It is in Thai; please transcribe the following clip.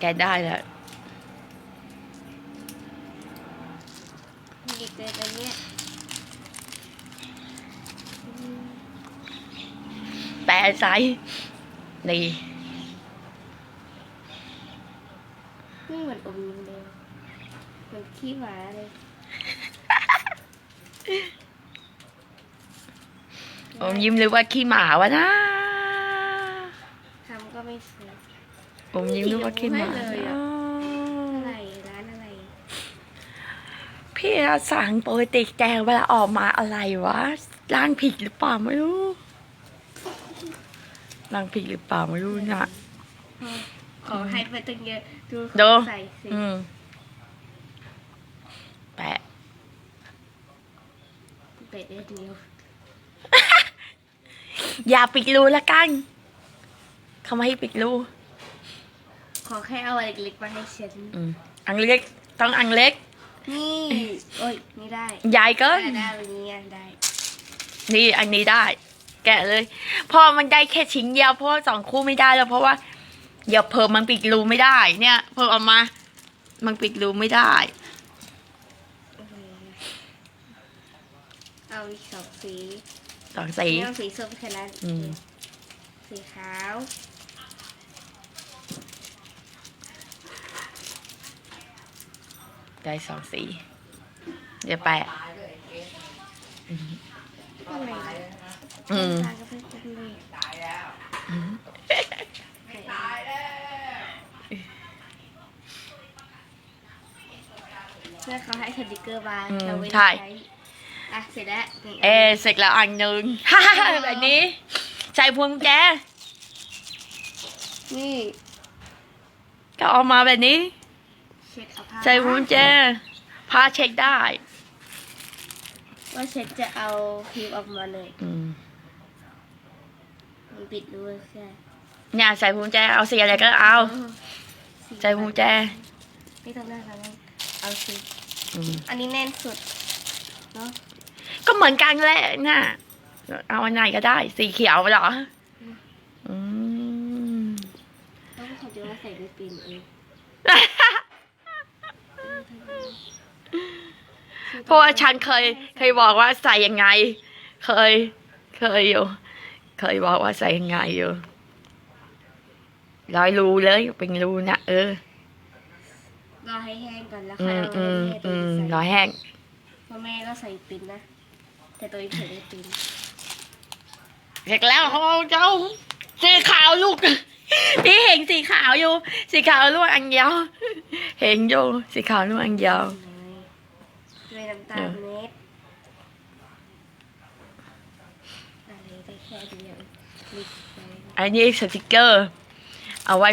แกะได้แล้วมีอีกเลยอันเนี้ยแปะไซส์นี่นี่เหมือนอมยิ้มเลยเหมือนขี้หมาเลยผมยิ้มหรือว่าขี้หมาวะนะ ทำก็ไม่สวย ผมยิ้มหรือว่าขี้หมาไม่เลยอะอะไรร้านอะไร พี่สั่งโปรติกแจงเวลาออกมาอะไรวะร่างผิดหรือเปล่าไม่รู้ร่างผิดหรือเปล่าไม่รู้นะขอให้ไปตั้งเยอะดูดูใส่สิอืมแปะเป็ดเดียวอย่าปิดรูละกันเขาไม่ให้ปิดรู ขอแค่เอาอะไรเล็กๆมาให้ฉัน อืมอังเล็กต้องอังเล็ก นี่โอ้ยนี่ได้ใหญ่เกิน ได้ได้วันนี้อะได้ นี่อันนี้ได้ แกะเลยเพอมันได้แค่ชิ้นเดียวเพราะว่าสองคู่ไม่ได้แล้วเพราะว่าอย่าเพิ่มมันปิดรูไม่ได้ เนี่ยเพิ่มออกมา มันปิดรูไม่ได้ เอาอีกสองสีสองสี ไม่เอาสีส้มแค่นั้นอืม สีขาว ได้สองสีเดี๋ยวแปะอะไรอืมตาก็เป็นจังเลยอืมเพื่อเขาให้สติกเกอร์มาอืมเราไม่ได้ใช่ใช้อะเสร็จแล้วนี่เอเสร็จแล้วอันหนึ่งแบบนี้ ใส่พวงแจนี่ก็เออกมาแบบนี้เช็ดเอาผ้าใส่พวงแจพาเช็คได้ว่าเช็ดจะเอาคลิปออกมาเลยอืมมันปิดด้วยใช่เนี่ยใส่พวงแจเอาสีอะไรก็เอา ใส่พวงแจไม่ต้องได้แล้วเอาสิอืมอันนี้แน่นสุดเนาะก็เหมือนกันแหละน่ะเอาอันไหนก็ได้ สีเขียวเหรอ อืม ต้องเขาจะว่าใส่ไม่เป็นเอง เพราะว่าฉันเคยเคยบอกว่าใส่ยังไง เคย เคยอยู่ เคยบอกว่าใส่ยังไงอยู่ร้อยรูเลยเป็นรูนะเออรอให้แห้งก่อนแล้วอืค่อยมเอาอืมให้ตัวอืมใส่ร้อยแห้งพ่อแม่ก็ใส่ปินนะ แต่ตัวเองใส่ไม่ปินเสร็จแล้วเขาเอาเจ้าสีขาวลูกพี่เห็นสีขาวอยู่ สีขาวลูกอันเดียวเห็นอยู่สีขาวลูกอันเดียว ด้วยน้ำตามเม็ดอะไรได้แค่เดียวอันนี้สติกเกอร์ เอาไว้